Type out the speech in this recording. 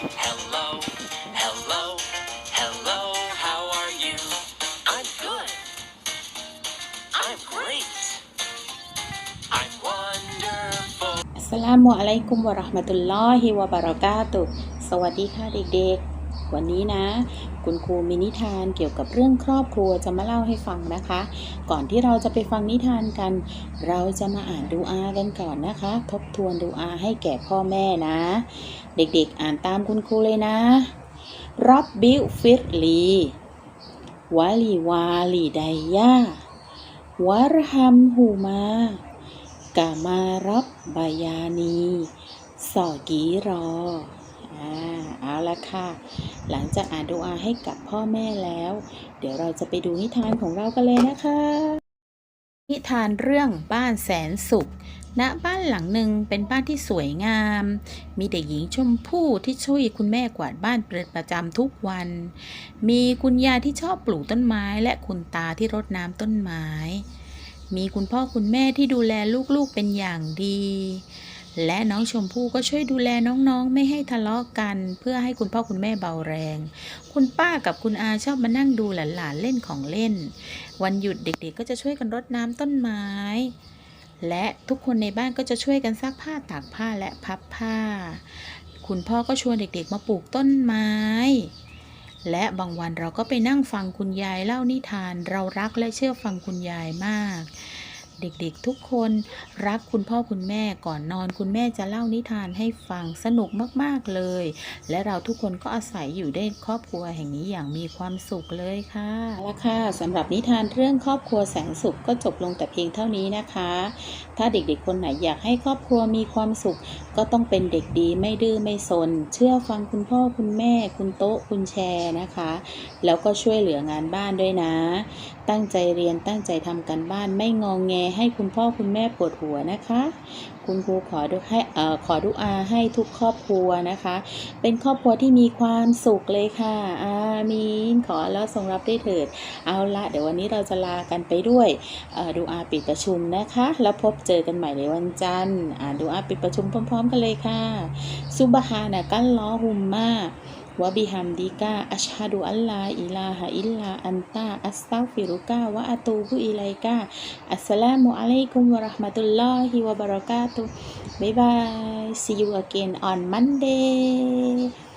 Hello, hello, hello, how are you? I'm good. I'm great. I'm wonderful. Assalamualaikum วันนี้นะ คุณครูมีนิทานเกี่ยวกับเรื่องครอบครัวจะมาเล่าให้ฟังนะคะ ก่อนที่เราจะไปฟังนิทานกัน เราจะมาอ่านดูอากันก่อนนะคะ ทบทวนดูอาให้แก่พ่อแม่นะ เด็กๆอ่านตามคุณครูเลยนะรับบิวฟิรลีวะลีวาลีไดยาวะรฮัมฮูมากามารับบายานีสอกีรอ เอาละค่ะ หลังจากอ่านดูอาให้กับพ่อแม่แล้ว เดี๋ยวเราจะไปดูนิทานของเรากันเลยนะคะ นิทานเรื่องบ้านแสนสุขณบ้านหลังหนึ่งเป็นบ้านที่สวยงาม มีเด็กหญิงชมพู่ที่ช่วยคุณแม่กวาดบ้านเป็นประจำทุกวัน มีคุณยายที่ชอบปลูกต้นไม้ และคุณตาที่รดน้ำต้นไม้ มีคุณพ่อคุณแม่ที่ดูแลลูกๆเป็นอย่างดี และน้องชมพู่ก็ช่วยดูแลน้องๆ ไม่ให้ทะเลาะกัน เพื่อให้คุณพ่อคุณแม่เบาแรง คุณป้ากับคุณอาชอบมานั่งดูหลานๆเล่นของเล่น วันหยุดเด็กๆ ก็จะช่วยกันรดน้ำต้นไม้ และทุกคนในบ้านก็จะช่วยกันซักผ้าตากผ้าและพับผ้า คุณพ่อก็ชวนเด็กๆ มาปลูกต้นไม้และบางวันเราก็ไปนั่งฟังคุณยายเล่านิทาน เรารักและเชื่อฟังคุณยายมาก เด็กๆทุกคนรักคุณพ่อคุณแม่ก่อนนอน คุณแม่จะเล่านิทานให้ฟังสนุกมากๆเลย และเราทุกคนก็อาศัยอยู่ในครอบครัวแห่งนี้อย่างมีความสุขเลยค่ะเอาละค่ะสำหรับนิทานเรื่องครอบครัวแสนสุขก็จบลงแต่เพียงเท่านี้นะคะ ถ้าเด็กๆคนไหนอยากให้ครอบครัวมีความสุข ก็ต้องเป็นเด็กดีไม่ดื้อไม่ซนเชื่อฟังคุณพ่อคุณแม่ คุณโต๊ะคุณแชร์นะคะ แล้วก็ช่วยเหลืองานบ้านด้วยนะ ตั้งใจเรียนตั้งใจทำกันบ้านไม่งองแงให้คุณพ่อคุณแม่ปวดหัวนะคะ คุณครูขอดูให้ขอดุอาให้ทุกครอบครัวนะคะ เป็นครอบครัวที่มีความสุขเลยค่ะ อามีนขอแล้วทรงรับได้เถิด เอาละเดี๋ยววันนี้เราจะลากันไปด้วยเอ่อดูอาปิดประชุมนะคะ แล้วพบเจอกันใหม่ในวันจันทร์อานดูอาปิดประชุมพร้อม ๆ กันเลยค่ะซุบฮานะกัลลอฮุมมากาอัชฮะดุอัลลาอิลาฮะอิลลาอันตาอัสตัฆฟิรุกาวะอะตูบุอิลัยกาอัสสลามุอะลัยกุมาะห์มะตุลลอฮิวะบะเราะกาตุฮ์บ๊ายบาย see you again on Monday